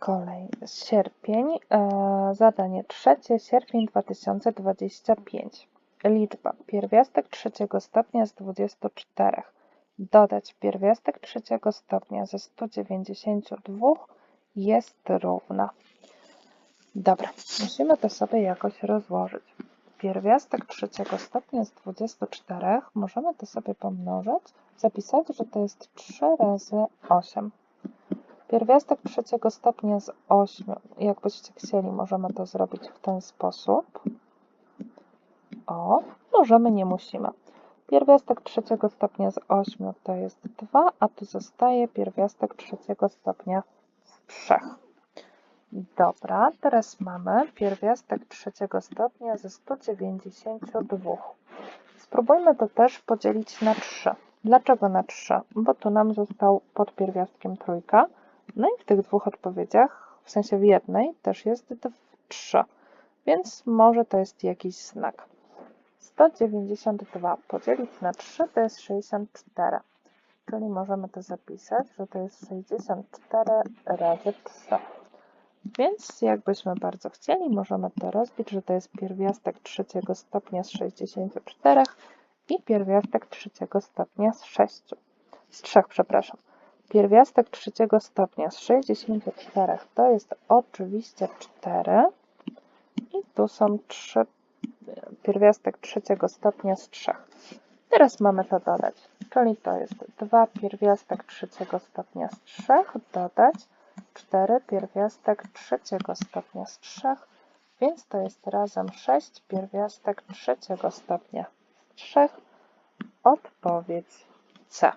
kolei sierpień, e, zadanie trzecie, sierpień 2025. Liczba pierwiastek trzeciego stopnia z 24. Dodać pierwiastek trzeciego stopnia ze 192 jest równa. Dobra, musimy to sobie jakoś rozłożyć. Pierwiastek trzeciego stopnia z 24 możemy to sobie pomnożyć, zapisać, że to jest 3 razy 8. Pierwiastek trzeciego stopnia z 8, jakbyście chcieli, możemy to zrobić w ten sposób. O, możemy, nie musimy. Pierwiastek trzeciego stopnia z 8 to jest 2, a tu zostaje pierwiastek trzeciego stopnia z 3. Dobra, teraz mamy pierwiastek trzeciego stopnia ze 192. Spróbujmy to też podzielić na 3. Dlaczego na 3? Bo tu nam został pod pierwiastkiem trójka. No i w tych dwóch odpowiedziach, w sensie w jednej, też jest 3. Więc może to jest jakiś znak. 192 podzielić na 3 to jest 64. Czyli możemy to zapisać, że to jest 64 razy 3. Więc jakbyśmy bardzo chcieli, możemy to rozbić, że to jest pierwiastek trzeciego stopnia z 64 i pierwiastek trzeciego stopnia z 6. Z 3, przepraszam. Pierwiastek trzeciego stopnia z 64 to jest oczywiście 4 i tu są 3 pierwiastek trzeciego stopnia z 3. Teraz mamy to dodać, czyli to jest 2 pierwiastek trzeciego stopnia z 3 dodać 4 pierwiastek trzeciego stopnia z 3, więc to jest razem 6 pierwiastek trzeciego stopnia z 3. Odpowiedź C.